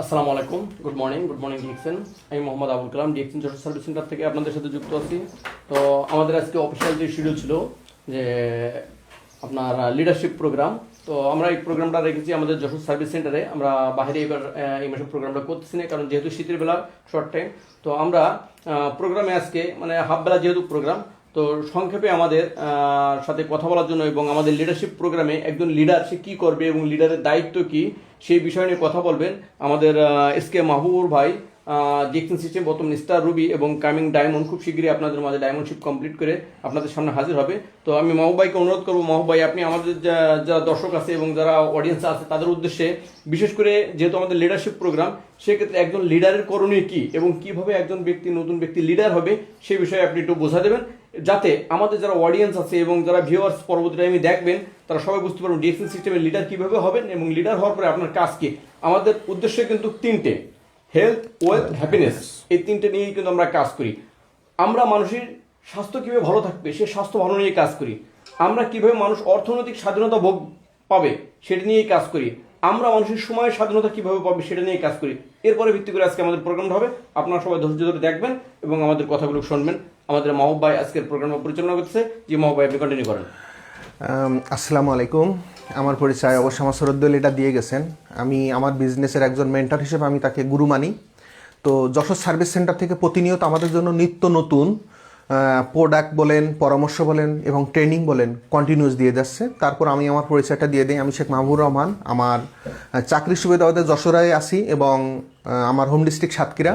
আসসালামু আলাইকুম। Good morning good morning DXN আমি Mohammad Abul Kalam DXN Jessore service centre থেকে আপনাদের সাথে যুক্ত আছি। তো আমাদের আজকে অফিসিয়াল যে শিডিউল ছিল, যে আপনার লিডারশিপ প্রোগ্রাম তো আমরা এই প্রোগ্রামটা রেখেছি আমাদের যশোর সার্ভিস সেন্টারে আমরা বাইরে এবার এই মাসে প্রোগ্রামটা করতেছি না, কারণ যেহেতু শীতের বেলা শর্ট টাইম তো আমরা প্রোগ্রামে আজকে মানে হাফ বেলা যেহেতু প্রোগ্রাম তো সংক্ষেপে আমাদের সাথে কথা বলার জন্য এবং আমাদের লিডারশিপ প্রোগ্রামে একজন লিডার সে কী করবে এবং লিডারের দায়িত্ব কী, সেই বিষয় নিয়ে কথা বলবেন। আমাদের এস কে মাহবুবুর ভাই ডিএকশন সিস্টেম বর্তমান স্টার রুবি এবং কামিং ডায়মন্ড খুব শীঘ্রই আপনাদের মাঝে ডায়মন্ডশিপ কমপ্লিট করে আপনাদের সামনে হাজির হবে। তো আমি মাহবুব ভাইকে অনুরোধ করব, মাহবুব ভাই, আপনি আমাদের যারা দর্শক আছে এবং যারা অডিয়েন্স আছে, তাদের উদ্দেশ্যে বিশেষ করে যেহেতু আমাদের লিডারশিপ প্রোগ্রাম সেক্ষেত্রে একজন লিডারের করণীয় কি এবং কীভাবে একজন ব্যক্তি, নতুন ব্যক্তি লিডার হবে সেই বিষয়ে আপনি একটু বোঝা দেবেন। যাতে আমাদের যারা অডিয়েন্স আছে এবং যারা ভিউয়ার্স পরবর্তী টাইমে দেখবেন, তারা সবাই বুঝতে পারবেন ডিএকশন সিস্টেমের লিডার কীভাবে হবেন এবং লিডার হওয়ার পরে আপনার কাজ কি। আমাদের উদ্দেশ্য কিন্তু তিনটে হেলথ ওয়েলথ হ্যাপিনেস এই তিনটে নিয়েই কিন্তু আমরা কাজ করি। আমরা মানুষের স্বাস্থ্য কীভাবে ভালো থাকবে, সে স্বাস্থ্য ভালো নিয়ে কাজ করি। আমরা কীভাবে মানুষ অর্থনৈতিক স্বাধীনতা ভোগ পাবে, সেটা নিয়েই কাজ করি। আমরা মানুষের সময়, স্বাধীনতা কীভাবে পাবে সেটা নিয়ে কাজ করি। এরপরে ভিত্তি করে আজকে আমাদের প্রোগ্রামটা হবে। আপনারা সবাই ধৈর্য ধরে দেখবেন এবং আমাদের কথাগুলো শুনবেন। আমাদের মাহবুব আজকের প্রোগ্রাম পরিচালনা করতেছে। যে মাহবুব আপনি কন্টিনিউ করেন। আসসালামু আলাইকুম। আমার পরিচয় অবশ্য আমার সরদ্দল এটা দিয়ে গেছেন। আমি আমার বিজনেসের একজন মেন্টর হিসেবে আমি তাকে গুরু মানি। তো যশোর সার্ভিস সেন্টার থেকে প্রতিনিয়ত আমাদের জন্য নিত্য নতুন প্রোডাক্ট বলেন, পরামর্শ বলেন এবং ট্রেনিং বলেন কন্টিনিউস দিয়ে যাচ্ছে। তারপর আমি আমার পরিচয়টা দিয়ে দিই। আমি শেখ মাহবুর রহমান, আমার চাকরির সুবিধাতে যশোরায় আসি এবং আমার home district Satkhira.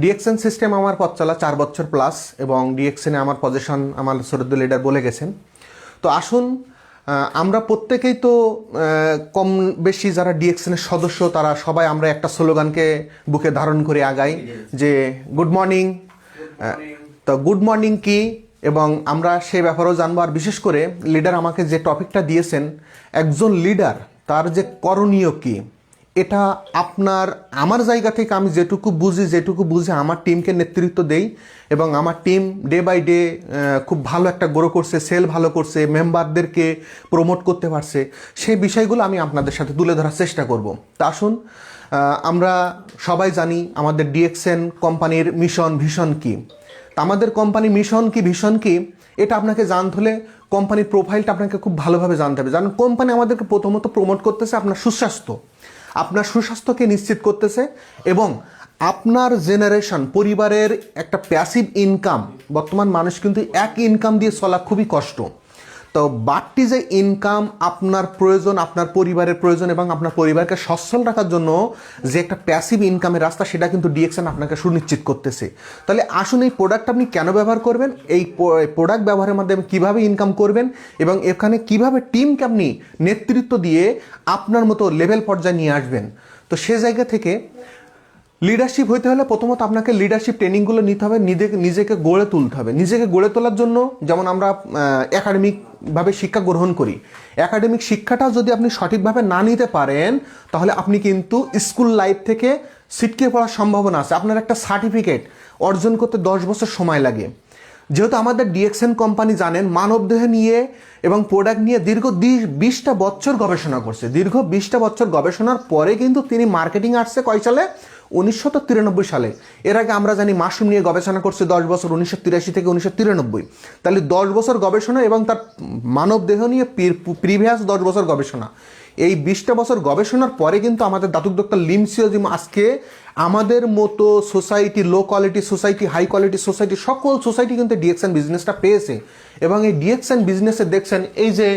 DXN system আমার পথ চলা চার বছর প্লাস এবং ডিএক্সএনে আমার পজিশন আমার সরদ্দুল লিডার বলে গেছেন। তো আসুন আমরা প্রত্যেকেই তো কম বেশি যারা ডিএক্সএনের সদস্য, তারা সবাই আমরা একটা স্লোগানকে বুকে ধারণ করে আগাই যে গুড মর্নিং তো গুড মর্নিং কি? এবং আমরা সেই ব্যাপারেও জানব। আর বিশেষ করে লিডার আমাকে যে টপিকটা দিয়েছেন, একজন লিডার তার যে করণীয় কি, এটা আপনার, আমার জায়গা থেকে আমি যেটুকু বুঝি, যেটুকু বুঝে আমার টিমকে নেতৃত্ব দেই এবং আমার টিম ডে বাই ডে খুব ভালো একটা গ্রো করছে সেল ভালো করছে মেম্বারদেরকে প্রমোট করতে পারছে, সেই বিষয়গুলো আমি আপনাদের সাথে তুলে ধরার চেষ্টা করব। তা আসুন আমরা সবাই জানি আমাদের ডিএক্সএন কোম্পানির মিশন ভীষণ কী। আমাদের কোম্পানি মিশন কি ভিশন কি, এটা আপনাকে জানতে হলে কোম্পানির প্রোফাইলটা আপনাকে খুব ভালোভাবে জানতে হবে। জানেন কোম্পানি আমাদেরকে প্রথমত প্রমোট করতেছে আপনার সুস্বাস্থ্য। আপনার সুস্বাস্থ্যকে নিশ্চিত করতেছে এবং আপনার জেনারেশন পরিবারের একটা প্যাসিভ ইনকাম বর্তমান মানুষ কিন্তু এক ইনকাম দিয়ে চলা খুবই কষ্ট। তো বাড়তি যে ইনকাম আপনার প্রয়োজন, আপনার পরিবারের প্রয়োজন এবং আপনার পরিবারকে সচ্ছল রাখার জন্য যে একটা প্যাসিভ ইনকামের রাস্তা, সেটা কিন্তু ডিএক্সএন আপনাকে সুনিশ্চিত করতেছে। তাহলে আসুন এই প্রোডাক্ট আপনি কেন ব্যবহার করবেন? এই প্রোডাক্ট ব্যবহারের মাধ্যমে কীভাবে ইনকাম করবেন? এবং এখানে কীভাবে টিমকে আপনি নেতৃত্ব দিয়ে আপনার মতো লেভেল পর্যায়ে নিয়ে আসবেন? তো সে জায়গা থেকে লিডারশিপ হইতে হলে প্রথমত আপনাকে লিডারশিপ ট্রেনিংগুলো নিতে হবে, নিজেকে নিজেকে গড়ে তুলতে হবে। নিজেকে গড়ে তোলার জন্য যেমন আমরা একাডেমিকভাবে শিক্ষা গ্রহণ করি। একাডেমিক শিক্ষাটা যদি আপনি সঠিকভাবে না নিতে পারেন, তাহলে আপনি কিন্তু স্কুল লাইফ থেকে ছিটকে পড়ার সম্ভাবনা আছে। আপনার একটা সার্টিফিকেট অর্জন করতে দশ বছর সময় লাগে। যেহেতু আমাদের ডিএক্সএন কোম্পানি জানেন, মানবদেহ নিয়ে এবং প্রোডাক্ট নিয়ে দীর্ঘ বিশটা বছর গবেষণা করছে। দীর্ঘ বিশটা বছর গবেষণার পরে কিন্তু তিনি মার্কেটিং আসছে কয় সালে উনিশশো তিরানব্বই সালে। এর আগে আমরা জানি মাশরুম নিয়ে গবেষণা করছে দশ বছর, উনিশশো তিরাশি থেকে উনিশশো তিরানব্বই। তাহলে দশ বছর গবেষণা এবং তার মানব দেহ নিয়ে প্রিভিয়াস দশ বছর গবেষণা। এই বিশটা বছর গবেষণার পরে কিন্তু আমাদের দাতুক ডক্টর লিমসিওজিম আজকে আমাদের মতো society low quality society high quality society, সকল সোসাইটি কিন্তু ডিএক্সএন বিজনেসটা পেয়েছে। এবং এই ডিএক্সএন বিজনেসে দেখছেন এই যে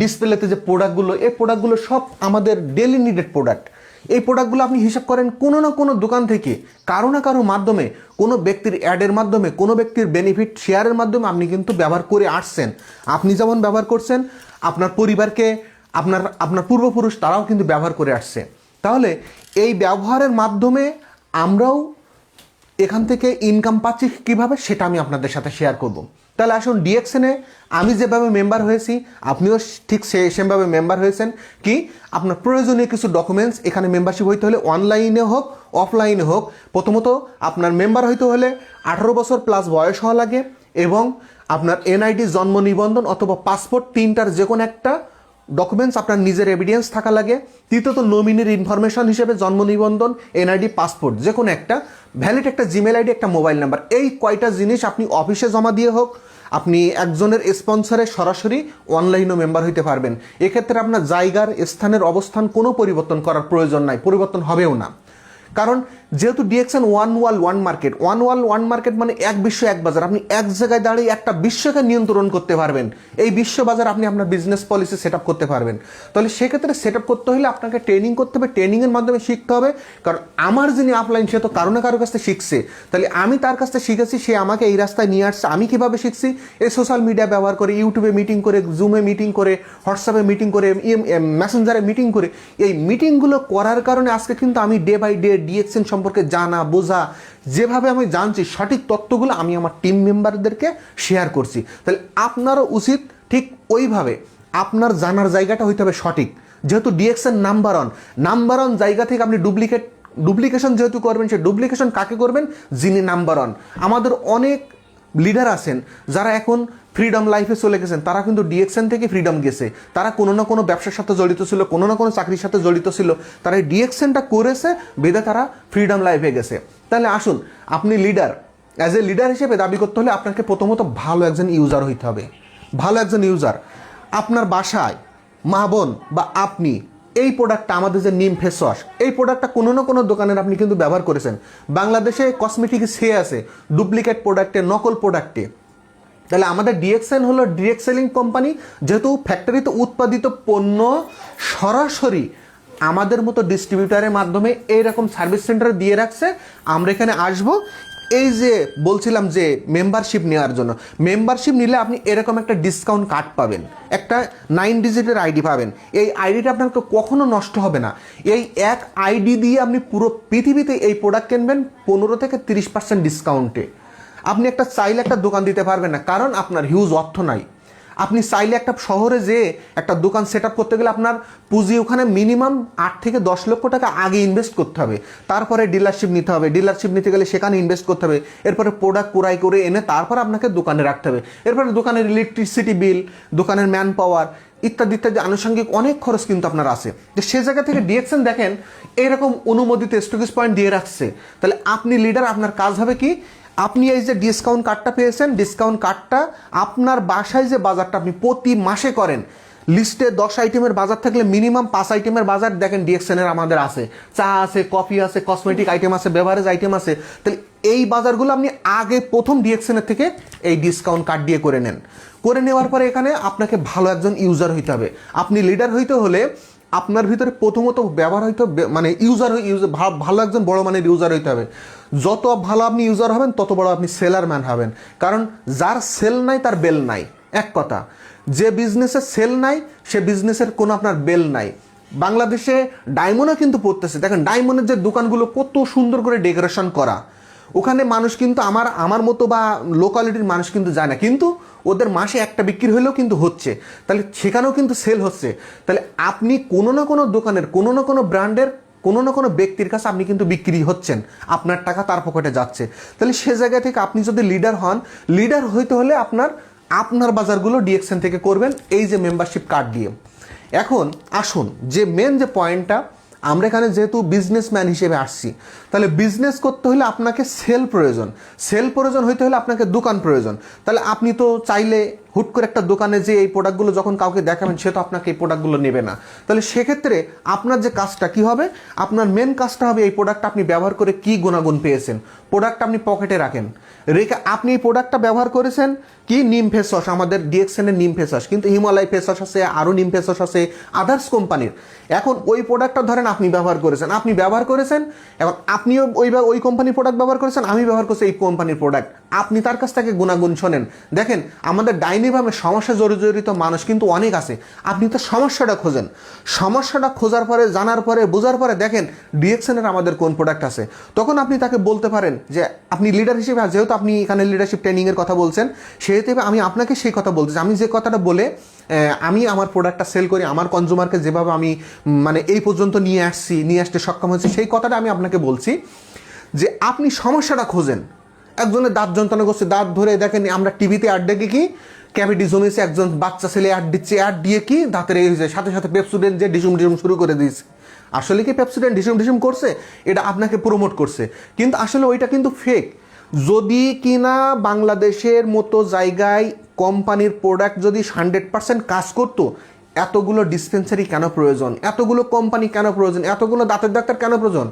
ডিসপ্লেতে যে প্রোডাক্টগুলো এই প্রোডাক্টগুলো সব আমাদের ডেলি নিডেড প্রোডাক্ট এই প্রোডাক্টগুলো আপনি হিসাব করেন কোনো না কোনো দোকান থেকে, কারও না কারও মাধ্যমে, কোনো ব্যক্তির অ্যাডের মাধ্যমে, কোনো ব্যক্তির বেনিফিট শেয়ারের মাধ্যমে আপনি কিন্তু ব্যবহার করে আসছেন। আপনি যেমন ব্যবহার করছেন, আপনার পরিবারকে, আপনার আপনার পূর্বপুরুষ তারাও কিন্তু ব্যবহার করে আসছে। তাহলে এই ব্যবহারের মাধ্যমে আমরাও এখান থেকে ইনকাম পাচ্ছি কীভাবে, সেটা আমি আপনাদের সাথে শেয়ার করব। তাহলে আসুন ডিএক্সেনে আমি যেভাবে মেম্বার হয়েছি, আপনিও ঠিক সে, সেমভাবে মেম্বার হয়েছেন। কি? আপনার প্রয়োজনীয় কিছু ডকুমেন্টস এখানে মেম্বারশিপ হইতে হলে অনলাইনে হোক অফলাইনে হোক। প্রথমত, আপনার মেম্বার হইতে হলে আঠারো বছর প্লাস বয়স হওয়া লাগে এবং আপনার এনআইডি জন্ম নিবন্ধন অথবা পাসপোর্ট তিনটার যে কোনো একটা ডকুমেন্টস আপনার নিজের এভিডেন্স থাকা লাগে। তৃতীয়ত নমিনির ইনফরমেশন হিসেবে জন্ম নিবন্ধন এনআইডি পাসপোর্ট যে কোনো একটা। ভ্যালিড একটা জিমেল আইডি একটা মোবাইল নাম্বার এই কয়টা জিনিস আপনি অফিসে জমা দিয়ে হোক, আপনি একজনের স্পন্সরে সরাসরি অনলাইনও মেম্বার হইতে পারবেন। এক্ষেত্রে আপনার জায়গার, স্থানের অবস্থান কোনো পরিবর্তন করার প্রয়োজন নাই, পরিবর্তন হবেও না। কারণ যেহেতু DXN one world one market one world one market মানে এক বিশ্ব, এক বাজার। আপনি এক জায়গায় দাঁড়িয়ে একটা বিশ্বকে নিয়ন্ত্রণ করতে পারবেন। এই বিশ্ব বাজার আপনি আপনার বিজনেস পলিসি সেট করতে পারবেন। তাহলে সেক্ষেত্রে সেট করতে হলে আপনাকে ট্রেনিং করতে হবে। ট্রেনিংয়ের মাধ্যমে শিখতে হবে। কারণ আমার যিনি আপলাইন সে তো কারও না কারও কাছ থেকে শিখছে। তাহলে আমি তার কাছ থেকে শিখেছি, সে আমাকে এই রাস্তায় নিয়ে আসছে। আমি কীভাবে শিখছি? এই সোশ্যাল মিডিয়া ব্যবহার করে ইউটিউবে মিটিং করে জুমে মিটিং করে হোয়াটসঅ্যাপে মিটিং করে মেসেঞ্জারে মিটিং করে। এই মিটিংগুলো করার কারণে আজকে কিন্তু আমি ডে বাই ডে ডিএক্সএন সম্পর্কে জানা, বোঝা, যেভাবে আমি জানছি সঠিক তত্ত্বগুলো আমি আমার টিম মেম্বারদেরকে শেয়ার করছি। তাহলে আপনারও উচিত ঠিক ওইভাবে আপনার জানার জায়গাটা হইতে হবে সঠিক। যেহেতু DXN number one number one জায়গা থেকে আপনি ডুপ্লিকেট ডুপ্লিকেশন যেহেতু করবেন সে ডুপ্লিকেশন কাকে করবেন? যিনি নাম্বার অন আমাদের অনেক লিডার আছেন যারা এখন ফ্রিডম লাইফে চলে গেছেন। তারা কিন্তু ডিএক্সএন থেকে ফ্রিডম গেছে। তারা কোনো না কোনো ব্যবসার সাথে জড়িত ছিল, কোনো না কোনো চাকরির সাথে জড়িত ছিল। তারা এই ডিএক্সএনটা করেছে, বেদে তারা ফ্রিডম লাইফে গেছে। তাহলে আসুন, আপনি লিডার অ্যাজ এ লিডার হিসেবে দাবি করতে হলে আপনাকে প্রথমত ভালো একজন ইউজার হইতে হবে। ভালো একজন ইউজার আপনার বাসায় মা বোন বা আপনি, এই প্রোডাক্টটা আমাদের যে নিম ফেস ওয়াশ এই প্রোডাক্টটা কোনো না কোনো দোকানের আপনি কিন্তু ব্যবহার করেছেন। বাংলাদেশে কসমেটিক সে আছে ডুপ্লিকেট প্রোডাক্টে নকল প্রোডাক্টে তাহলে আমাদের ডিএক্সএন হলো ডিরেক্ট সেলিং কোম্পানি যেহেতু ফ্যাক্টরিতে উৎপাদিত পণ্য সরাসরি আমাদের মতো ডিস্ট্রিবিউটারের মাধ্যমে এইরকম সার্ভিস সেন্টারে দিয়ে রাখছে। আমরা এখানে আসব। এই যে বলছিলাম যে মেম্বারশিপ নেওয়ার জন্য মেম্বারশিপ নিলে আপনি এরকম একটা ডিসকাউন্ট কার্ড পাবেন। একটা নাইন ডিজিটের আইডি পাবেন। এই আইডিটা আপনার কখনো নষ্ট হবে না। এই এক আইডি দিয়ে আপনি পুরো পৃথিবীতে এই প্রোডাক্ট কিনবেন, পনেরো থেকে তিরিশ পার্সেন্ট ডিসকাউন্টে আপনি একটা চাইলে একটা দোকান দিতে পারবেন না, কারণ আপনার হিউজ অর্থ নাই। আপনি চাইলে একটা শহরে যে একটা দোকান সেট করতে গেলে আপনার পুঁজি ওখানে মিনিমাম আট থেকে দশ লক্ষ টাকা আগে ইনভেস্ট করতে হবে। তারপরে ডিলারশিপ নিতে হবে। ডিলারশিপ নিতে গেলে সেখানে ইনভেস্ট করতে হবে। এরপরে প্রোডাক্ট কুড়াই করে এনে তারপর আপনাকে দোকানে রাখতে হবে। এরপরে দোকানের ইলেকট্রিসিটি বিল দোকানের ম্যান পাওয়ার ইত্যাদি ইত্যাদি আনুষঙ্গিক অনেক খরচ কিন্তু আপনার আছে। যে সে জায়গা থেকে ডিএক্সএন দেখেন, এরকম অনুমোদিত স্টকিস পয়েন্ট দিয়ে রাখছে। তাহলে আপনি লিডার আপনার কাজ হবে কি? আপনি এই যে ডিসকাউন্ট কার্ডটা পেয়েছেন ডিসকাউন্ট কার্ডটা আপনার বাসায় যে বাজারটা আপনি প্রতি মাসে করেন লিস্টে দশ আইটেমের বাজার থাকলে মিনিমাম পাঁচ আইটেমের বাজার দেখেন ডিএক্সএনের আমাদের আছে। চা আছে কফি আছে কসমেটিক আইটেম আছে বেভারেজ আইটেম আছে। তাহলে এই বাজারগুলো আপনি আগে প্রথম ডিএক্সএনের থেকে এই ডিসকাউন্ট কার্ড দিয়ে করে নেন। করে নেওয়ার পরে এখানে আপনাকে ভালো একজন ইউজার হইতে হবে। আপনি লিডার হইতে হলে আপনার ভিতরে প্রথমত ব্যবহার হইতে মানে ইউজার ইউজার ভালো একজন বড় মানের ইউজার হইতে হবে। যত ভালো আপনি ইউজার হবেন, তত বড় আপনি সেলার ম্যান হবেন। কারণ যার সেল নাই, তার বেল নাই। এক কথা, যে বিজনেসে সেল নাই, সে বিজনেসের কোনো আপনার বেল নাই। বাংলাদেশে ডায়মন্ডও কিন্তু পড়তেছে। দেখেন ডায়মন্ডের যে দোকানগুলো কত সুন্দর করে ডেকোরেশন করা। ওখানে মানুষ কিন্তু আমার আমার মতো বা লোকালিটির মানুষ কিন্তু যায় না। কিন্তু ওদের মাসে একটা বিক্রি হলেও কিন্তু হচ্ছে। তাহলে সেখানেও কিন্তু সেল হচ্ছে। তাহলে আপনি কোনো না কোনো দোকানের, কোনো না কোনো ব্র্যান্ডের, কোনো না কোনো ব্যক্তির কাছে আপনি কিন্তু বিক্রি হচ্ছেন। আপনার টাকা তার পকেটে যাচ্ছে। তাহলে সে জায়গা থেকে আপনি যদি লিডার হন লিডার হইতে হলে আপনার আপনার বাজারগুলো ডিএক্সএন থেকে করবেন, এই যে মেম্বারশিপ কার্ড দিয়ে। এখন আসুন, যে মেন যে পয়েন্টটা আমরা এখানে যেহেতু বিজনেসম্যান হিসেবে আসছি, তাহলে বিজনেস করতে হলে আপনাকে সেল প্রয়োজন। সেল প্রয়োজন হইতে হলে আপনাকে দোকান প্রয়োজন। তাহলে আপনি তো চাইলে হুট করে একটা দোকানে যে এই প্রোডাক্টগুলো যখন কাউকে দেখাবেন, সে তো আপনাকে এই প্রোডাক্টগুলো নেবে না। তাহলে সেক্ষেত্রে আপনার যে কাজটা কি হবে? আপনার মেন কাজটা হবে এই প্রোডাক্টটা আপনি ব্যবহার করে কি গুণাগুণ পেয়েছেন? প্রোডাক্ট আপনি পকেটে রাখেন। রেখে আপনি এই প্রোডাক্টটা ব্যবহার করেছেন কি? নিম ফেস ওয়াশ আমাদের ডিএক্সএনের নিম ফেস ওয়াশ কিন্তু হিমালয় ফেস ওয়াশ আছে, আরও নিম ফেস ওয়াশ আছে আদার্স কোম্পানির এখন ওই প্রোডাক্টটা ধরেন আপনি ব্যবহার করেছেন। আপনি ব্যবহার করেছেন এবং আপনিও ওই ওই কোম্পানির প্রোডাক্ট ব্যবহার করেছেন, আমি ব্যবহার করছি এই কোম্পানির প্রোডাক্ট আপনি তার কাছ থেকে গুণাগুণ শোনেন। দেখেন, আমাদের ডাইনিভাবে সমস্যা জড়িত মানুষ কিন্তু অনেক আছে। আপনি তো সমস্যাটা খোঁজেন। সমস্যাটা খোঁজার পরে, জানার পরে, বোঝার পরে দেখেন, ডিএক্সএনের আমাদের কোন প্রোডাক্ট আছে। তখন আপনি তাকে বলতে পারেন যে, আপনি লিডার হিসেবে যেহেতু আপনি এখানে লিডারশিপ ট্রেনিংয়ের কথা বলছেন, সেহেতু আমি আপনাকে সেই কথা বলতেছি আমি যে কথাটা বলে আমি আমার প্রোডাক্টটা সেল করি, আমার কনজিউমারকে যেভাবে আমি মানে এই পর্যন্ত নিয়ে আসছি, নিয়ে আসতে সক্ষম হয়েছি, সেই কথাটা আমি আপনাকে বলছি যে, আপনি সমস্যাটা খোঁজেন। একজনের দাঁত যন্ত্রণা করছে, দাঁত ধরে দেখেন আমরা টিভিতে অ্যাড দেখি কি? ক্যাভিটি জমেছে, একজন বাচ্চা ছেলে অ্যাড দিচ্ছে অ্যাড দিয়ে কি দাঁতের এই হয়েছে, সাথে সাথে পেপসুডেন্ট যে ডিসুম ডিসুম শুরু করে দিয়েছে। আসলে কি পেপসুডেন্ট ডিসুম ডিসুম করছে? এটা আপনাকে প্রমোট করছে। কিন্তু আসলে ওইটা কিন্তু ফেক যদি কিনা বাংলাদেশের মতো জায়গায় কোম্পানির প্রোডাক্ট যদি হান্ড্রেড পার্সেন্ট কাজ করতো, এতগুলো ডিসপেন্সারি কেন প্রয়োজন? এতগুলো কোম্পানি কেন প্রয়োজন? এতগুলো দাঁতের ডাক্তার কেন প্রয়োজন?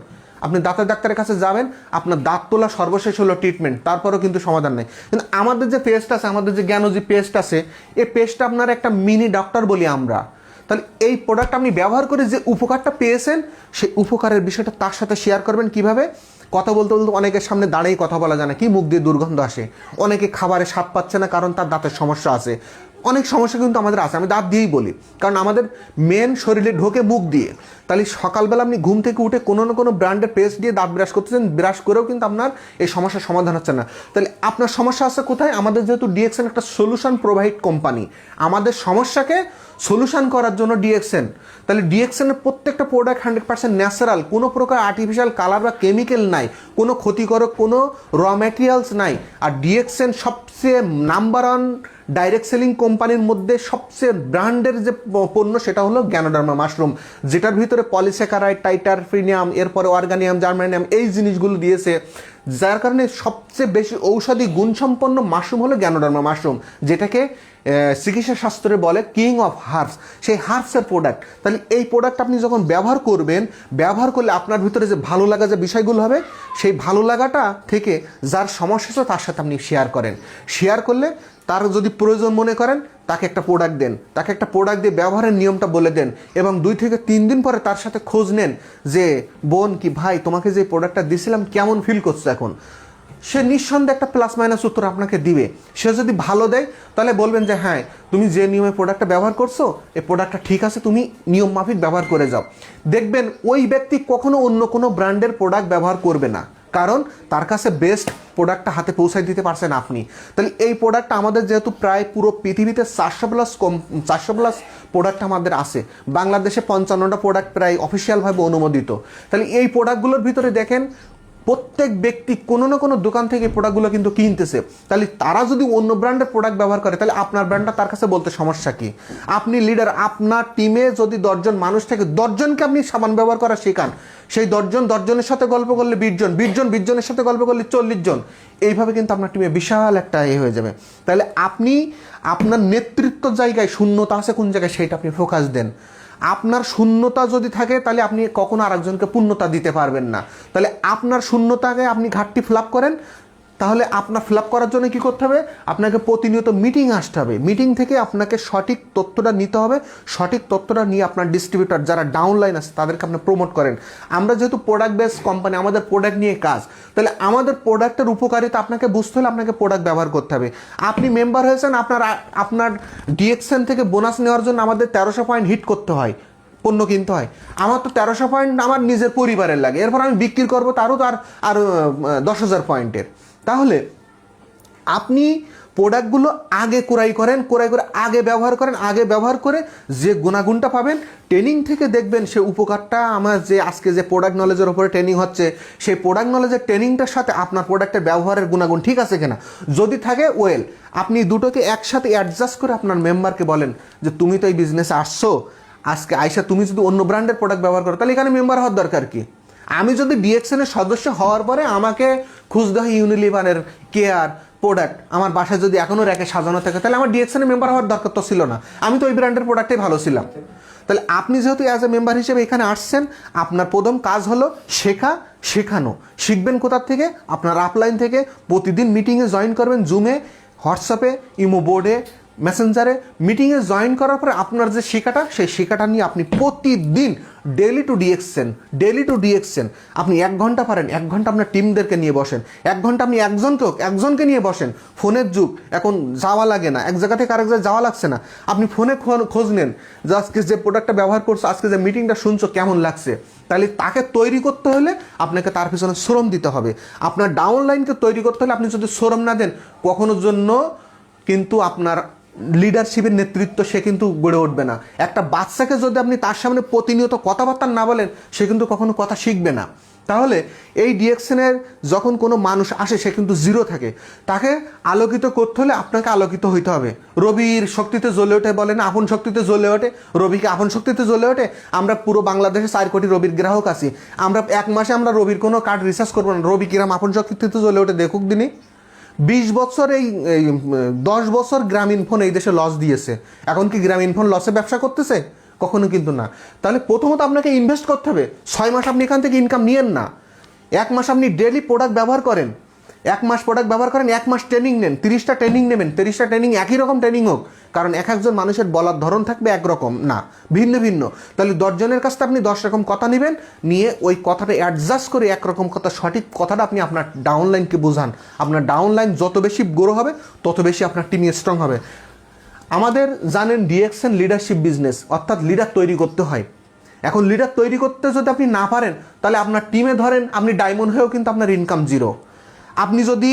আপনি দাঁতের ডাক্তারের কাছে যাবেন, আপনার দাঁত তোলা সর্বশেষ হলো ট্রিটমেন্ট তারপরেও কিন্তু সমাধান নেই। কিন্তু আমাদের যে পেস্ট আছে, আমাদের যে জ্ঞানজি পেস্ট আছে এই পেস্টটা আপনার একটা মিনি ডক্টর বলি আমরা। তাহলে এই প্রোডাক্ট আপনি ব্যবহার করে যে উপকারটা পেয়েছেন, সেই উপকারের বিষয়টা তার সাথে শেয়ার করবেন কীভাবে? কথা বলতে বলতে অনেকের সামনে দাঁড়িয়ে কথা বলা যায় না, কি মুখ দিয়ে দুর্গন্ধ আসে? অনেকে খাবারে স্বাদ পাচ্ছে না কারণ তার দাঁতের সমস্যা আছে। অনেক সমস্যা কিন্তু আমাদের আছে। আমি দাঁত দিয়েই বলি। কারণ আমাদের মেন শরীরে ঢোকে মুখ দিয়ে। তাহলে সকালবেলা আপনি ঘুম থেকে উঠে কোনো না কোনো ব্র্যান্ডের পেস্ট দিয়ে দাঁত ব্রাশ করতেছেন ব্রাশ করেও কিন্তু আপনার এই সমস্যার সমাধান হচ্ছে না। তাহলে আপনার সমস্যা আছে কোথায়? আমাদের যেহেতু ডিএক্সএন একটা সলিউশন প্রোভাইড কোম্পানি আমাদের সমস্যাকে সলিউশন করার জন্য ডিএক্সএন তাহলে ডিএক্সএনের প্রত্যেকটা প্রোডাক্ট হান্ড্রেড পার্সেন্ট ন্যাচারাল কোনো প্রকার আর্টিফিশিয়াল কালার বা কেমিক্যাল নাই। কোনো ক্ষতিকারক কোনো র ম্যাটেরিয়ালস নাই। আর ডিএক্সএন সবচেয়ে নাম্বার ওয়ান ডাইরেক্ট সেলিং কোম্পানির মধ্যে সবচেয়ে ব্র্যান্ডের যে পণ্য সেটা হলো গ্যানোডার্মা মাশরুম যেটার ভিতরে পলিস্যাকারাইড টাইটার ফ্রিনিয়াম এরপরে অর্গানিয়াম জার্মানিয়াম এই জিনিসগুলো দিয়েছে। যার কারণে সবচেয়ে বেশি ঔষধি গুণসম্পন্ন মাশরুম হলো গ্যানোডার্মা মাশরুম যেটাকে চিকিৎসা শাস্ত্রে বলে কিং অফ হার্বস সেই হার্বসের প্রোডাক্ট তাহলে এই প্রোডাক্ট আপনি যখন ব্যবহার করবেন, ব্যবহার করলে আপনার ভিতরে যে ভালো লাগা যে বিষয়গুলো হবে, সেই ভালো লাগাটা থেকে যার সমস্যা তার সাথে আপনি শেয়ার করেন। শেয়ার করলে তার যদি প্রয়োজন মনে করেন, তাকে একটা প্রোডাক্ট দেন। তাকে একটা প্রোডাক্ট দিয়ে ব্যবহারের নিয়মটা বলে দেন এবং দুই থেকে তিন দিন পরে তার সাথে খোঁজ নেন যে, বোন কি ভাই, তোমাকে যে প্রোডাক্টটা দিয়েছিলাম কেমন ফিল করছ এখন? সে নিঃসন্দেহে একটা প্লাস মাইনাস উত্তর আপনাকে দিবে। সে যদি ভালো দেয়, তাহলে বলবেন যে হ্যাঁ তুমি যে নিয়মে প্রোডাক্টটা ব্যবহার করছ এই প্রোডাক্টটা ঠিক আছে, তুমি নিয়ম মাফিক ব্যবহার করে যাও। দেখবেন ওই ব্যক্তি কখনো অন্য কোনো ব্র্যান্ডের প্রোডাক্ট ব্যবহার করবে না। কারণ তার কাছে বেস্ট প্রোডাক্টটা হাতে পৌঁছায় দিতে পারছেন আপনি। তাহলে এই প্রোডাক্টটা আমাদের যেহেতু প্রায় পুরো পৃথিবীতে চারশো প্লাস কম, চারশো প্লাস প্রোডাক্ট আমাদের আছে। বাংলাদেশে পঞ্চান্নটা প্রোডাক্ট প্রায় অফিসিয়ালভাবে অনুমোদিত। তাহলে এই প্রোডাক্টগুলোর ভিতরে দেখেন প্রত্যেক ব্যক্তি কোনো না কোনো দোকান থেকে প্রোডাক্টগুলো কিন্তু কিনতেছে। তাহলে তারা যদি অন্য ব্র্যান্ডের প্রোডাক্ট ব্যবহার করে, তাহলে আপনার ব্র্যান্ডটা তার কাছে বলতে সমস্যা কি? আপনি লিডার আপনার টিমে যদি দশজন মানুষ থাকে, দশজনকে আপনি সাবান ব্যবহার করা শেখান। সেই দশজন, দশজনের সাথে গল্প করলে বিশজন বিশজন বিশজনের সাথে গল্প করলে চল্লিশ জন। এইভাবে কিন্তু আপনার টিমে বিশাল একটা এ হয়ে যাবে। তাহলে আপনি, আপনার নেতৃত্ব জায়গায়, শূন্যতা আছে কোন জায়গায় সেইটা আপনি ফোকাস দেন। আপনার শূন্যতা যদি থাকে, তাহলে আপনি কখনো আরেকজনকে পূর্ণতা দিতে পারবেন না। তাহলে আপনার শূন্যতাকে আপনি ঘাটটি ফিল করেন তাহলে আপনার ফিল করার জন্য কি করতে হবে? আপনাকে প্রতিনিয়ত মিটিং আসতে হবে। মিটিং থেকে আপনাকে সঠিক তথ্যটা নিতে হবে। সঠিক তথ্যটা নিয়ে আপনার ডিস্ট্রিবিউটার যারা ডাউনলাইন আছে, তাদেরকে আপনি প্রমোট করেন। আমরা যেহেতু প্রোডাক্ট বেস কোম্পানি আমাদের প্রোডাক্ট নিয়ে কাজ, তাহলে আমাদের প্রোডাক্টের উপকারিতা আপনাকে বুঝতে হলে আপনাকে প্রোডাক্ট ব্যবহার করতে হবে। আপনি মেম্বার হয়েছেন, আপনার আপনার ডিএক্সএন থেকে বোনাস নেওয়ার জন্য আমাদের তেরোশো পয়েন্ট হিট করতে হয়, পণ্য কিনতে হয়। আমার তো তেরোশো পয়েন্ট আমার নিজের পরিবারের লাগে। এরপর আমি বিক্রি করব, তারও তো আর আর দশ হাজার পয়েন্টের তাহলে আপনি প্রোডাক্টগুলো আগে ক্রয় করেন, ক্রয় করে আগে ব্যবহার করেন, আগে ব্যবহার করে যে গুণাগুণটা পাবেন ট্রেনিং থেকে দেখবেন সে উপকারটা, আমার যে আজকে যে প্রোডাক্ট নলেজের উপরে ট্রেনিং হচ্ছে, সেই প্রোডাক্ট নলেজের ট্রেনিংটার সাথে আপনার প্রোডাক্টের ব্যবহারের গুণাগুণ ঠিক আছে কিনা? যদি থাকে ওয়েল আপনি দুটোকে একসাথে অ্যাডজাস্ট করে আপনার মেম্বারকে বলেন যে, তুমি তো এই বিজনেসে আসছো, আজকে আইসা তুমি যদি অন্য ব্র্যান্ডের প্রোডাক্ট ব্যবহার করো, তাহলে এখানে মেম্বার হওয়ার দরকার কি? আমি যদি ডিএক্সএনের সদস্য হওয়ার পরে আমাকে হয় ইউনিলিভারের কেয়ার প্রোডাক্ট আমার বাসায় যদি এখনও র্যাকে সাজানো থাকে, তাহলে আমার ডিএসএনের মেম্বার হওয়ার দরকার তো ছিল না। আমি তো ওই ব্র্যান্ডের প্রোডাক্টে ভালো ছিলাম। তাহলে আপনি যেহেতু অ্যাজ এ মেম্বার হিসেবে এখানে আসছেন, আপনার প্রথম কাজ হলো শেখা, শেখানো। শিখবেন কোথার থেকে? আপনার আপলাইন থেকে। প্রতিদিন মিটিংয়ে জয়েন করবেন জুমে হোয়াটসঅ্যাপে ইমো বোর্ডে মেসেঞ্জারে মিটিংয়ে জয়েন করার পরে আপনার যে শেখাটা সেই শেখাটা নিয়ে আপনি প্রতিদিন daily to DXN daily to DXN আপনি এক ঘণ্টা পারেন, এক ঘণ্টা আপনার টিমদেরকে নিয়ে বসেন। এক ঘণ্টা আপনি একজনকে একজনকে নিয়ে বসেন। ফোনের যুগ, এখন যাওয়া লাগে না। এক জায়গা থেকে আরেক জায়গায় যাওয়া লাগছে না। আপনি ফোনে খোঁজ নেন যে আজকে যে প্রোডাক্টটা ব্যবহার করছ, আজকে যে মিটিংটা শুনছো, কেমন লাগছে? তাহলে তাকে তৈরি করতে হলে আপনাকে তার পিছনে শ্রম দিতে হবে। আপনার ডাউনলাইনকে তৈরি করতে হলে আপনি যদি শ্রম না দেন কখনোর জন্য কিন্তু আপনার লিডারশিপের নেতৃত্ব সে কিন্তু গড়ে উঠবে না। একটা বাচ্চাকে যদি আপনি তার সামনে প্রতিনিয়ত কথাবার্তা না বলেন, সে কিন্তু কখনো কথা শিখবে না। তাহলে এই ডিএকশনের যখন কোনো মানুষ আসে, সে কিন্তু জিরো থাকে। তাকে আলোকিত করতে হলে আপনাকে আলোকিত হইতে হবে। রবির শক্তিতে জ্বলে ওঠে বলেন, আপন শক্তিতে জ্বলে ওঠে। রবিকে আপন শক্তিতে জ্বলে ওঠে। আমরা পুরো বাংলাদেশে চার কোটি রবির গ্রাহক আছি। আমরা এক মাসে আমরা রবির কোনো কার্ড রিসার্চ করব না। রবি কিরাম আপন শক্তিতে জ্বলে ওঠে, দেখুক দিনই বিশ বছর এই দশ বছর গ্রামীণ ফোন এই দেশে লস দিয়েছে। এখন কি গ্রামীণ ফোন লসে ব্যবসা করতেছে? কখনো কিন্তু না। তাহলে প্রথমত আপনাকে ইনভেস্ট করতে হবে। ছয় মাস আপনি এখান থেকে ইনকাম নিয়েন না। এক মাস আপনি ডেলি প্রোডাক্ট ব্যবহার করেন। এক মাস প্রোডাক্ট ব্যবহার করেন, এক মাস ট্রেনিং নেন, তিরিশটা ট্রেনিং নেবেন, তিরিশটা ট্রেনিং একই রকম ট্রেনিং হোক। কারণ এক একজন মানুষের বলার ধরন থাকবে একরকম, না, ভিন্ন ভিন্ন। তাহলে দশজনের কাছ থেকে আপনি দশ রকম কথা নেবেন, নিয়ে ওই কথাটা অ্যাডজাস্ট করে একরকম কথা, সঠিক কথাটা আপনি আপনার ডাউনলাইনকে বোঝান। আপনার ডাউনলাইন যত বেশি গ্রো হবে, তত বেশি আপনার টিম স্ট্রং হবে। আমাদের জানেন ডিএকশন লিডারশিপ বিজনেস অর্থাৎ লিডার তৈরি করতে হয়। এখন লিডার তৈরি করতে যদি আপনি না পারেন, তাহলে আপনার টিমে ধরেন আপনি ডায়মন্ড হয়েও কিন্তু আপনার ইনকাম জিরো আপনি যদি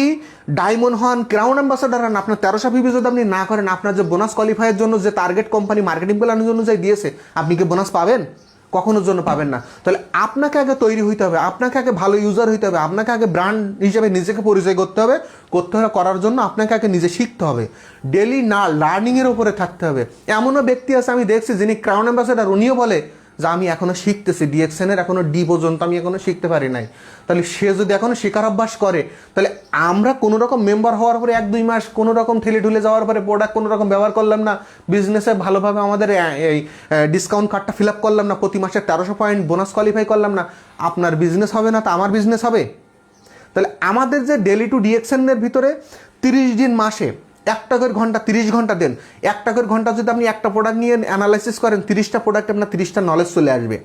ডায়মন্ড হন, ক্রাউন অ্যাম্বাসাডার হন, আপনার তেরোশো পিবি যদি আপনি না করেন, আপনার যে বোনাস কোয়ালিফাইয়ের জন্য যে টার্গেট কোম্পানি মার্কেটিং জন্য যে দিয়েছে, আপনি কি বোনাস পাবেন? কখনোর জন্য পাবেন না। তাহলে আপনাকে আগে তৈরি হইতে হবে, আপনাকে আগে ভালো ইউজার হইতে হবে, আপনাকে আগে ব্র্যান্ড হিসেবে নিজেকে পরিচয় করতে হবে করতে হবে, করার জন্য আপনাকে আগে নিজে শিখতে হবে। ডেলি না লার্নিংয়ের উপরে থাকতে হবে। এমনও ব্যক্তি আছে, আমি দেখছি, যিনি ক্রাউন অ্যাম্বাসেডার, উনিও বলে যে আমি এখনও শিখতেছি ডিএক্সএনের এখনও ডি পর্যন্ত আমি এখনও শিখতে পারি নাই। তাহলে সে যদি এখনও শেখার অভ্যাস করে, তাহলে আমরা কোনো রকম মেম্বার হওয়ার পরে এক দুই মাস কোনো রকম ঠেলে ঠুলে যাওয়ার পরে প্রোডাক্ট কোনো রকম ব্যবহার করলাম না বিজনেসে ভালোভাবে আমাদের এই ডিসকাউন্ট কার্ডটা ফিল আপ করলাম না, প্রতি মাসে তেরোশো পয়েন্ট বোনাস কোয়ালিফাই করলাম না, আপনার বিজনেস হবে না তা আমার বিজনেস হবে? তাহলে আমাদের যে ডেলি টু ডিএক্সএনের ভিতরে তিরিশ দিন মাসে একটা করে ঘণ্টা তিরিশ ঘণ্টা দেন। একটা করে ঘণ্টা যদি আপনি একটা প্রোডাক্ট নিয়ে অ্যানালাইসিস করেন, তিরিশটা প্রোডাক্ট আপনার তিরিশটা নলেজ চলে আসবে।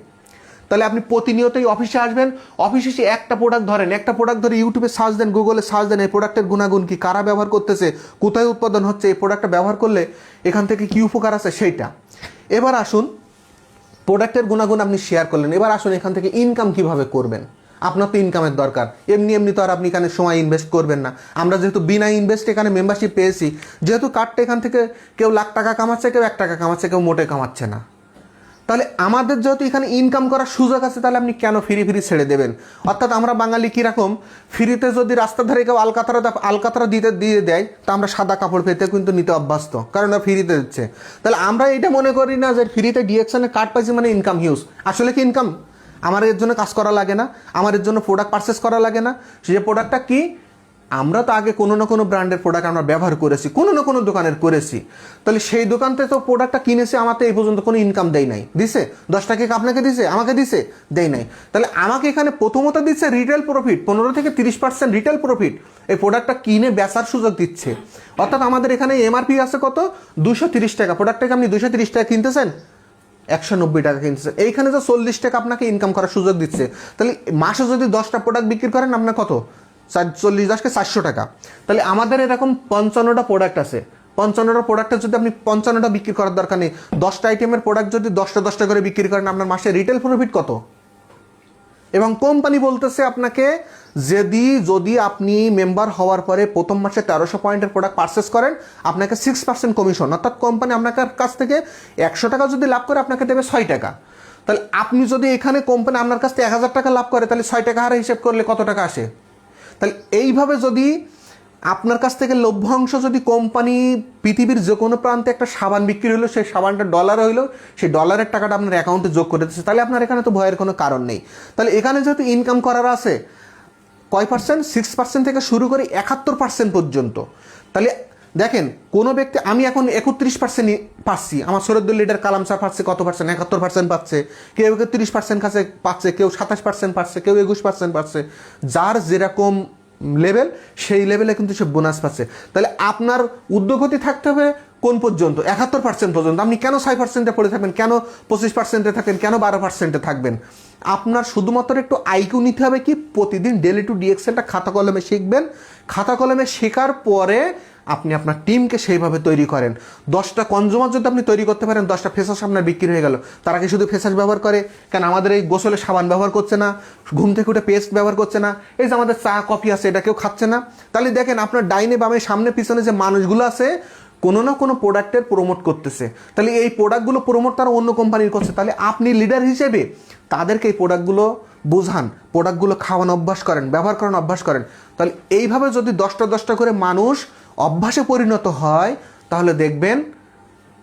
তাহলে আপনি প্রতিনিয়তই অফিসে আসবেন অফিসে এসে একটা প্রোডাক্ট ধরেন, একটা প্রোডাক্ট ধরে ইউটিউবে সার্চ দেন গুগলে সার্চ দেন, এই প্রোডাক্টের গুণাগুণ কি, কারা ব্যবহার করতেছে, কোথায় উৎপাদন হচ্ছে, এই প্রোডাক্টটা ব্যবহার করলে এখান থেকে কি উপকার আছে, সেইটা। এবার আসুন প্রোডাক্টের গুণাগুণ আপনি শেয়ার করলেন, এবার আসুন এখান থেকে ইনকাম কীভাবে করবেন। আপনার তো ইনকামের দরকার। এমনি এমনি তো আর আপনি এখানে সময় ইনভেস্ট করবেন না। আমরা যেহেতু বিনা ইনভেস্ট এখানে মেম্বারশিপ পেয়েছি, যেহেতু কার্ডটা এখান থেকে কেউ লাখ টাকা কামাচ্ছে, কেউ এক টাকা কামাচ্ছে, কেউ মোটে কামাচ্ছে না। তাহলে আমাদের যেহেতু এখানে ইনকাম করার সুযোগ আছে, তাহলে আপনি কেন ফ্রি ফ্রি ছেড়ে দেবেন? অর্থাৎ আমরা বাঙালি কীরকম? ফ্রিতে যদি রাস্তার ধারে কেউ আলকাতারা আলকাতারা দিতে দিয়ে দেয়, তা আমরা সাদা কাপড় পেতে কিন্তু নিতে অভ্যস্ত, কারণ ওরা ফ্রিতে দিচ্ছে। তাহলে আমরা এটা মনে করি না যে ফ্রিতে ডিএকশনে কার্ড পাইছি মানে ইনকাম হিউজ আসলে কি ইনকাম আমার এর জন্য কাজ করা লাগে না আমার এর জন্য প্রোডাক্ট পারচেস করা লাগে না। যে প্রোডাক্টটা কি? আমরা তো আগে কোনো না কোনো ব্র্যান্ডের প্রোডাক্ট আমরা ব্যবহার করেছি, কোনো না কোনো দোকানের করেছি। তাহলে সেই দোকান থেকে তো প্রোডাক্টটা কিনেছে আমার তো এই পর্যন্ত কোনো ইনকাম দেয় নাই। দিছে? দশ টাকা আপনাকে দিছে, আমাকে দিছে, দেয় নাই। তাহলে আমাকে এখানে প্রথমত দিচ্ছে রিটেল প্রফিট পনেরো থেকে তিরিশ পার্সেন্ট রিটেল প্রফিট এই প্রোডাক্টটা কিনে বেচার সুযোগ দিচ্ছে। অর্থাৎ আমাদের এখানে এমআরপি আছে কত? দুশো তিরিশ টাকা। প্রোডাক্টটাকে আপনি দুশো তিরিশ টাকা কিনতেছেন? একশো নব্বই টাকা কিনতেছে এইখানে তো চল্লিশ টাকা আপনাকে ইনকাম করার সুযোগ দিচ্ছে। তাহলে মাসে যদি দশটা প্রোডাক্ট বিক্রি করেন, আপনার কত? চল্লিশ দশকে চারশো টাকা। তাহলে আমাদের এরকম পঞ্চান্নটা প্রোডাক্ট আছে। পঞ্চান্নটা প্রোডাক্টে যদি আপনি পঞ্চান্নটা বিক্রি করার দরকার নেই, দশটা আইটেমের প্রোডাক্ট যদি দশটা দশটা করে বিক্রি করেন, আপনার মাসে রিটেল প্রফিট কত? এবং কোম্পানি বলতেছে আপনাকে, যদি যদি আপনি মেম্বার হওয়ার পরে প্রথম মাসে তেরোশো পয়েন্টের প্রোডাক্ট পারচেস করেন, আপনাকে সিক্স পার্সেন্ট কমিশন অর্থাৎ কোম্পানি আপনার কাছ থেকে একশো টাকা যদি লাভ করে, আপনাকে দেবে ছয় টাকা। তাহলে আপনি যদি এখানে কোম্পানি আপনার কাছ থেকে এক হাজার টাকা লাভ করে, তাহলে ছয় টাকা হারে হিসেব করলে কত টাকা আসে? তাহলে এইভাবে যদি আপনার কাছ থেকে লভ্যাংশ যদি কোম্পানি পৃথিবীর যে কোনো প্রান্তে একটা সাবান বিক্রি হলো, সেই সাবানটা ডলার হইল, সেই ডলারের টাকাটা আপনার অ্যাকাউন্টে যোগ করে দিচ্ছে। তাহলে আপনার এখানে তো ভয়ের কোনো কারণ নেই। তাহলে এখানে যেহেতু ইনকাম করার আছে, কয় পার্সেন্ট সিক্স পার্সেন্ট থেকে শুরু করে একাত্তর পার্সেন্ট পর্যন্ত। তাহলে দেখেন, কোনো ব্যক্তি, আমি এখন একত্রিশ পার্সেন্ট পাচ্ছি। আমার সরদ্দুল লিডার কালাম স্যার পাচ্ছে কত পার্সেন্ট একাত্তর পার্সেন্ট পাচ্ছে। কেউ একত্রিশ পার্সেন্ট কাছে পাচ্ছে, কেউ সাতাশ পার্সেন্ট পাচ্ছে, কেউ একুশ পার্সেন্ট পাচ্ছে। যার যেরকম লেভেল সেই লেভেলে কিন্তু সে বোনাস পাচ্ছে। তাহলে আপনার উদ্যোগতি থাকতে হবে কোন পর্যন্ত? একাত্তর পার্সেন্ট পর্যন্ত। আপনি কেন ছয় পার্সেন্টে পড়ে থাকবেন? কেন পঁচিশ পার্সেন্টে থাকেন? কেন বারো পার্সেন্টে থাকবেন? আপনার শুধুমাত্র একটু আইকিউ নিতে হবে কি? প্রতিদিন ডেলি টু ডিএক্সেলটা খাতা কলমে শিখবেন। খাতা কলমে শেখার পরে আপনি আপনার টিমকে সেইভাবে তৈরি করেন। দশটা কনজুমার যদি আপনি তৈরি করতে পারেন, দশটা ফেসাস আপনার বিক্রি হয়ে গেল। তারা কি শুধু ফেসাস ব্যবহার করে? কেন আমাদের এই গোসলে সাবান ব্যবহার করছে না? ঘুম থেকে উঠে পেস্ট ব্যবহার করছে না? এই যে আমাদের চা, কফি আছে, এটা কেউ খাচ্ছে না। তাহলে দেখেন আপনার ডাইনে বামে সামনে পিছনে যে মানুষগুলো আছে, কোনো না কোনো প্রোডাক্টের প্রমোট করতেছে। তাহলে এই প্রোডাক্টগুলো প্রমোট তারা অন্য কোম্পানির করছে। তাহলে আপনি লিডার হিসেবে তাদেরকে এই প্রোডাক্টগুলো বোঝান প্রোডাক্টগুলো খাওয়ানো, অভ্যাস করেন, ব্যবহার করানো, অভ্যাস করেন। তাহলে এইভাবে যদি দশটা দশটা করে মানুষ অভ্যাসে পরিণত হয়, তাহলে দেখবেন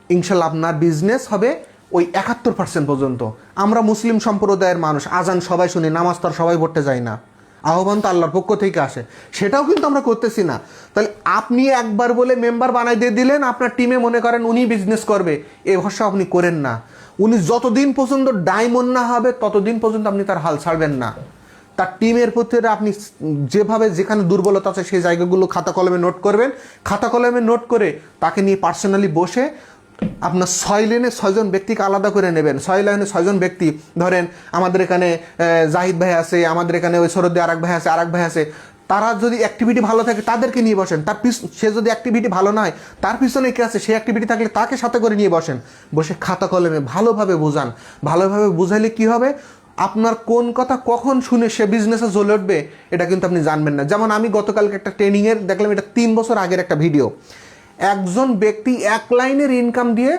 ইনশাল্লাহ আপনার বিজনেস হবে ওই একাত্তর পার্সেন্ট পর্যন্ত। আমরা মুসলিম সম্প্রদায়ের মানুষ, আজান সবাই শুনি, নামাজ তো আর সবাই পড়তে যায় না। আহ্বান তো আল্লাহর পক্ষ থেকে আসে। সেটাও কিন্তু আমরা করতেছি না। তাহলে আপনি একবার বলে মেম্বার বানাই দিয়ে দিলেন, আপনার টিমে মনে করেন উনি বিজনেস করবে, এ ভরসা আপনি করেন না। উনি যতদিন পর্যন্ত ডায়মন্ড না হবে, ততদিন পর্যন্ত আপনি তার হাল ছাড়বেন না। তার টিমের প্রতি আপনি যেভাবে যেখানে দুর্বলতা আছে সেই জায়গাগুলো খাতা কলমে নোট করবেন। খাতা কলমে নোট করে তাকে নিয়ে পার্সোনালি বসে আপনার ছয় লেনে ছয়জন ব্যক্তিকে আলাদা করে নেবেন। ছয় লাইনে ছয়জন ব্যক্তি, ধরেন আমাদের এখানে জাহিদ ভাই আছে, আমাদের এখানে ওই সরদ্দি আরেক ভাই আছে, আরেক ভাই আছে। তারা যদি অ্যাক্টিভিটি ভালো থাকে তাদেরকে নিয়ে বসেন। তার পিছ সে যদি অ্যাক্টিভিটি ভালো নয় তার পিছনে কে আছে সেই অ্যাক্টিভিটি থাকলে তাকে সাথে করে নিয়ে বসেন। বসে খাতা কলমে ভালোভাবে বোঝান। ভালোভাবে বুঝাইলে কি হবে? আপনার কোন কথা কখন শুনে সে বিজনেসে জ্বলে উঠবে, এটা কিন্তু আপনি জানবেন না। যেমন আমি গতকালকে একটা ট্রেনিংয়ের দেখলাম, এটা তিন বছর আগের একটা ভিডিও একজন ব্যক্তি এক লাইনের ইনকাম দিয়ে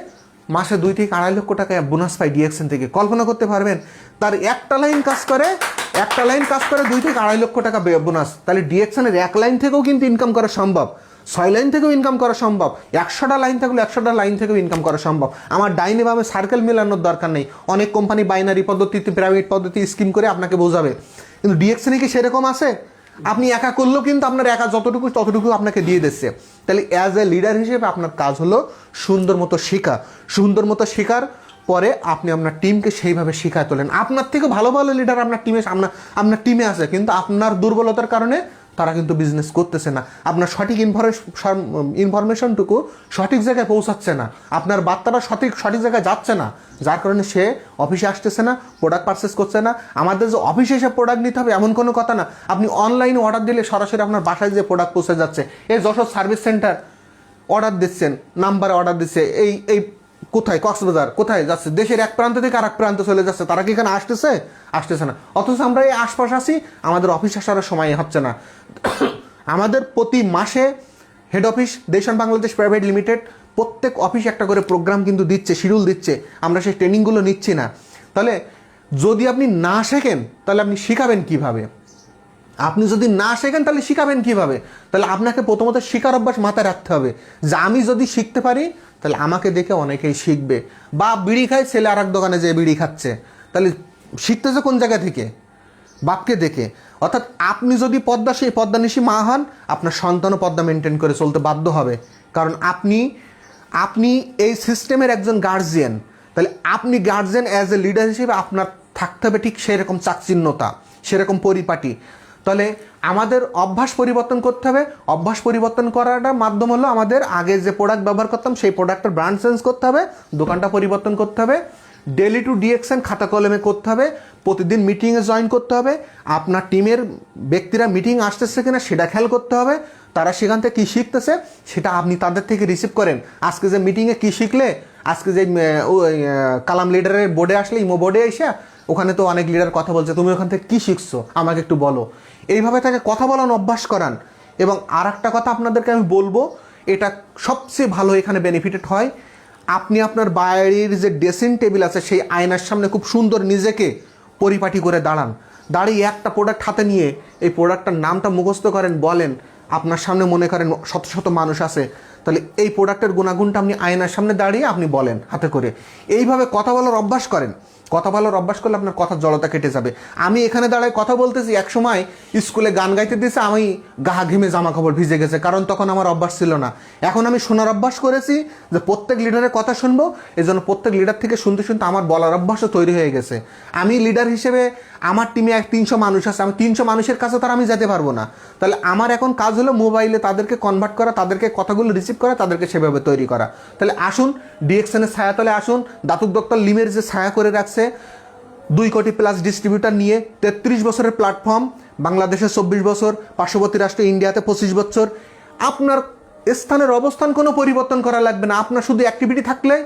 মাসে দুই থেকে আড়াই লক্ষ টাকা বোনাস পায় ডিএক্সএন থেকে। কল্পনা করতে পারবেন, তার একটা লাইন কাজ করে, একটা লাইন কাজ করে দুই থেকে আড়াই লক্ষ টাকা বোনাস তাহলে ডিএক্সএনের এক লাইন থেকেও কিন্তু ইনকাম করা সম্ভব। ছয় লাইন থেকেও ইনকাম করা সম্ভব, একশোটা লাইন থাকলে একশোটা লাইন থেকেও ইনকাম করা সম্ভব। আমার ডাইনে বামে সার্কেল মেলানোর দরকার নেই। অনেক কোম্পানি বাইনারি পদ্ধতিতে প্রাইভেট পদ্ধতি স্কিম করে আপনাকে বোঝাবে। কিন্তু ডিএক্সএনে কি সেরকম আছে? আপনি একা করলেও কিন্তু আপনার একা যতটুকু, ততটুকু আপনাকে দিয়ে দিচ্ছে। তাহলে অ্যাজ এ লিডার হিসেবে আপনার কাজ হলো সুন্দর মতো শেখা। সুন্দর মতো শেখার পরে আপনি আপনার টিমকে সেইভাবে শেখায় তোলেন। আপনার থেকে ভালো ভালো লিডার আপনার টিমে আপনার আপনার টিমে আছে, কিন্তু আপনার দুর্বলতার কারণে তারা কিন্তু বিজনেস করতেছে না। আপনার সঠিক ইনফরমেশন ইনফরমেশনটুকু সঠিক জায়গায় পৌঁছাচ্ছে না। আপনার বার্তাটা সঠিক সঠিক জায়গায় যাচ্ছে না। যার কারণে সে অফিসে আসতেছে না প্রোডাক্ট পারচেস করছে না। আমাদের যে অফিসে এসে প্রোডাক্ট নিতে হবে এমন কোনো কথা না। আপনি অনলাইনে অর্ডার দিলে সরাসরি আপনার বাসায় যে প্রোডাক্ট পৌঁছে যাচ্ছে, এই যশোর সার্ভিস সেন্টার অর্ডার দিচ্ছেন নাম্বারে অর্ডার দিচ্ছে, এই এই কোথায়? কক্সবাজার। কোথায় যাচ্ছে? দেশের এক প্রান্ত থেকে আর এক প্রান্তে চলে যাচ্ছে। তারা কি এখানে আসতেছে? আসতেছে না। অথচ আমরা এই আশপাশ আছি, আমাদের অফিস আসার সময় হচ্ছে না। আমাদের প্রতি মাসে head office DXN Bangladesh private limited প্রত্যেক অফিস একটা করে প্রোগ্রাম কিন্তু দিচ্ছে শিডিউল দিচ্ছে। আমরা সেই ট্রেনিংগুলো নিচ্ছি না। তাহলে যদি আপনি না শেখেন, তাহলে আপনি শিখাবেন কীভাবে? আপনি যদি না শেখেন, তাহলে শিখাবেন কীভাবে? তাহলে আপনাকে প্রথমত শিকার অভ্যাস মাথায় রাখতে হবে। যে আমি যদি শিখতে পারি তাহলে আমাকে দেখে অনেকেই শিখবে। বা বিড়ি খায় ছেলে আর এক দোকানে যেয়ে বিড়ি খাচ্ছে। তাহলে শিখতেছে কোন জায়গা থেকে? বাপকে দেখে। অর্থাৎ আপনি যদি পদ্মা, সেই পদ্মানিশী মা হন, আপনার সন্তানও পদ্মা মেনটেন করে চলতে বাধ্য হবে। কারণ আপনি আপনি এই সিস্টেমের একজন গার্জিয়ান তাহলে আপনি গার্জিয়ান অ্যাজ এ লিডার হিসেবে আপনার থাকতে হবে ঠিক সেরকম চাকচিন্যতা সেরকম পরিপাটি। তাহলে আমাদের অভ্যাস পরিবর্তন করতে হবে। অভ্যাস পরিবর্তন করাটা মাধ্যম হলো আমাদের আগে যে প্রোডাক্ট ব্যবহার করতাম, সেই প্রোডাক্টের ব্র্যান্ড চেঞ্জ করতে হবে, দোকানটা পরিবর্তন করতে হবে ডেলি টু ডিএকশন খাতা কলমে করতে হবে, প্রতিদিন মিটিংয়ে জয়েন করতে হবে, আপনার টিমের ব্যক্তিরা মিটিং আসতেছে কিনা সেটা খেয়াল করতে হবে, তারা সেখান থেকে কী শিখতেছে সেটা আপনি তাদের থেকে রিসিভ করেন। আজকে যে মিটিংয়ে কী শিখলে, আজকে যে কালাম লিডারের বোর্ডে আসলে ইমো বোর্ডে এসে, ওখানে তো অনেক লিডার কথা বলছে, তুমি ওখান থেকে কী শিখছো? আমাকে একটু বলো। এইভাবে তাকে কথা বলানো, অভ্যাস করান। এবং আর একটা কথা আপনাদেরকে আমি বলব, এটা সবচেয়ে ভালো এখানে বেনিফিটেড হয়। আপনি আপনার বাড়ির যে ড্রেসিং টেবিল আছে, সেই আয়নার সামনে খুব সুন্দর নিজেকে পরিপাটি করে দাঁড়ান। দাঁড়িয়ে একটা প্রোডাক্ট হাতে নিয়ে এই প্রোডাক্টটার নামটা মুখস্থ করেন, বলেন, আপনার সামনে মনে করেন শত শত মানুষ আছে। তাহলে এই প্রোডাক্টের গুণাগুণটা আপনি আয়নার সামনে দাঁড়িয়ে আপনি বলেন হাতে করে। এইভাবে কথা বলার অভ্যাস করেন। কথা বলার অভ্যাস করলে আপনার কথা জড়তা কেটে যাবে। আমি এখানে দাঁড়ায় কথা বলতেছি, এক সময় স্কুলে গান গাইতে দিয়েছে আমি গা ঘিমে জামা কাপড় ভিজে গেছে, কারণ তখন আমার অভ্যাস ছিল না। এখন আমি শোনার অভ্যাস করেছি যে প্রত্যেক লিডারের কথা শুনব, এই জন্য প্রত্যেক লিডার থেকে শুনতে শুনতে আমার বলার অভ্যাসও তৈরি হয়ে গেছে। আমি লিডার হিসেবে আমার টিমে এক তিনশো মানুষ আছে, আমি তিনশো মানুষের কাছে তার আমি যেতে পারব না। তাহলে আমার এখন কাজ হলো মোবাইলে তাদেরকে কনভার্ট করা, তাদেরকে কথাগুলো রিসিভ করা, তাদেরকে সেভাবে তৈরি করা। তাহলে আসুন ডিএক্সএনের ছায়াতলে আসুন, দাতুক দত্তর লিমের যে ছায়া করে রাখছে দুই কোটি প্লাস ডিস্ট্রিবিউটার নিয়ে তেত্রিশ বছরের প্ল্যাটফর্ম বাংলাদেশে চব্বিশ বছর, পার্শ্ববর্তী রাষ্ট্র ইন্ডিয়াতে পঁচিশ বছর। আপনার স্থানের অবস্থান কোনো পরিবর্তন করা লাগবে না। আপনার শুধু অ্যাক্টিভিটি থাকলে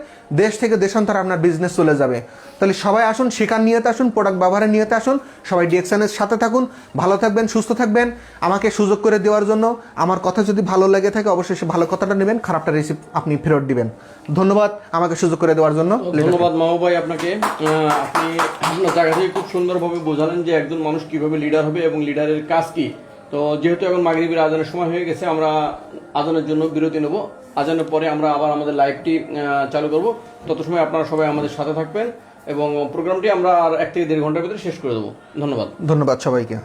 দেশ থেকে দেশান্তর আপনার বিজনেস চলে যাবে। তাহলে সবাই আসুন, শিকার নিয়েতে আসুন প্রোডাক্ট ব্যবহারের নিয়েতে আসুন, সবাই ডিএক্সএনের সাথে থাকুন, ভালো থাকবেন, সুস্থ থাকবেন। আমাকে সুযোগ করে দেওয়ার জন্য আমার কথা যদি ভালো লেগে থাকে অবশ্যই সে ভালো কথাটা নেবেন, খারাপটা রিসিভ আপনি ফেরত দিবেন। ধন্যবাদ আমাকে সুযোগ করে দেওয়ার জন্য। ধন্যবাদ মামু ভাই আপনাকে। আপনি জায়গা থেকে খুব সুন্দরভাবে বোঝালেন যে একজন মানুষ কীভাবে লিডার হবে এবং লিডারের কাজ কি। তো যেহেতু এখন মাগরীবের আজানের সময় হয়ে গেছে, আমরা আজানের জন্য বিরতি নেব। আজানের পরে আমরা আবার আমাদের লাইভটি চালু করব। তত সময় আপনারা সবাই আমাদের সাথে থাকবেন এবং প্রোগ্রামটি আমরা আর এক থেকে দেড় ঘণ্টার ভিতরে শেষ করে দেবো। ধন্যবাদ। ধন্যবাদ সবাইকে।